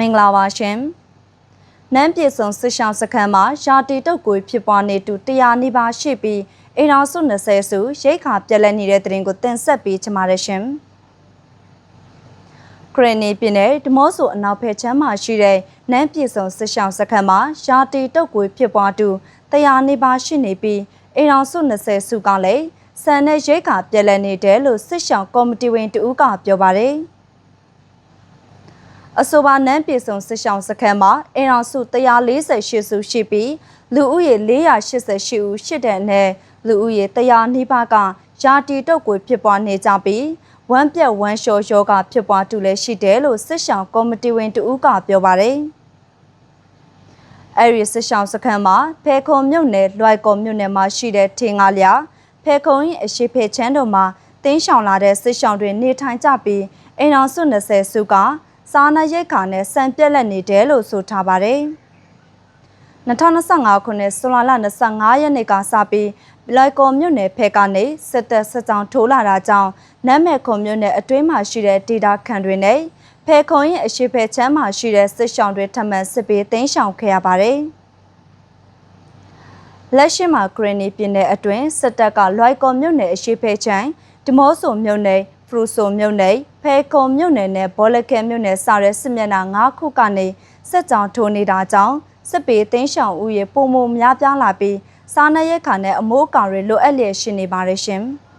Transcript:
မင်္ဂလာပါရှင်။နန်းပြည်စုံစစ်ဆောင်စခန်းမှာရာတီတုတ်ကိုဖြစ်ပွားနေသူ100နီးပါးရှိပြီးအိမ်တော်စု20စုရိတ်ခါပြက်လက်နေတဲ့တဲ့ရင်ကိုတင်ဆက်ပေးချင်ပါတယ်ရှင်။ခရနီပြည်နယ်ဒမော့ဆိုအနောက်ဖက်ချမ်းမှာရှိတဲ့နန်းပြည်စုံစစ်ဆောင်စခန်းမှာရာတီတုတ်ကိုဖြစ်ပွားသူ100နီးပါးရှိနေပြီးအိမ်တော်စု20စုကလည်းစံနဲ့ရိတ်ခါပြက်လက်နေတယ်လို့စစ်ဆောင်ကော်မတီဝင်တဦးကပြောပါတယ်။ အဆိုပါနန်းပြည်စုံစစ်ဆောင်စခန်းမှာအင်အောင်စု148စုရှိပြီးလူဦးရေ488ဦးရှိတဲ့နဲ့လူဦးရေ100နီးပါးကယာတီတုတ်ကိုဖြစ်ပွားနေကြပြီးဝမ်းပြက်ဝမ်းလျှော်ယောဂဖြစ်ပွားတူလည်းရှိတယ်လို့စစ်ဆောင်ကော်မတီဝင်တဦးကပြောပါတယ်အဲ့ဒီစစ်ဆောင်စခန်းမှာဖေခုံမြို့နယ်လွိုက်ကော်မြို့နယ်မှာရှိတဲ့ထင်ကားလျာဖေခုံရင်အရှိဖေချမ်းတို့မှာတင်းရှောင်လာတဲ့စစ်ဆောင်တွေနေထိုင်ကြပြီးအိမ်အောင်စု20စုက စားနပ်ရိက္ခာနဲ့စံပြက်လက်နေတယ်လို့ဆိုထားပါတယ်။2025ခုနှစ်ဇွန်လ25ရက်နေ့ကစပြီးလိုက်ကော်မြို့နယ်ဖဲကနေစစ်တပ်စစ်ကြောင်းထိုးလာတာကြောင့်နမ်းမဲ့ခုံမြို့နယ်အတွင်းမှာရှိတဲ့ဒေတာခန်တွေနဲ့ဖဲခုံရဲ့အရှိဖဲချမ်းမှာရှိတဲ့စစ်ရှောင်းတွေထပ်မံစစ်ပေးသိမ်းရှောင်ခဲ့ရပါတယ်။လက်ရှိမှာဂရနီပြည်နယ်အတွင်းစစ်တပ်ကလွိုက်ကော်မြို့နယ်အရှိဖဲချမ်းဒီမော့ဆိုမြို့နယ် ဖရူဆိုမြို့နယ်ဖဲခုံမြို့နယ်နဲ့ဘောလကဲမြို့နယ်စတဲ့စစ်မျက်နှာ၅ခုကနေစစ်ကြောင်းထိုးနေတာကြောင့်စစ်ပေသိန်းရှောင်ဦးရေပုံမများပြားလာပြီးစားနပ်ရိက္ခာနဲ့အမိုးအကာတွေလိုအပ်လျက်ရှိနေပါတယ်ရှင်။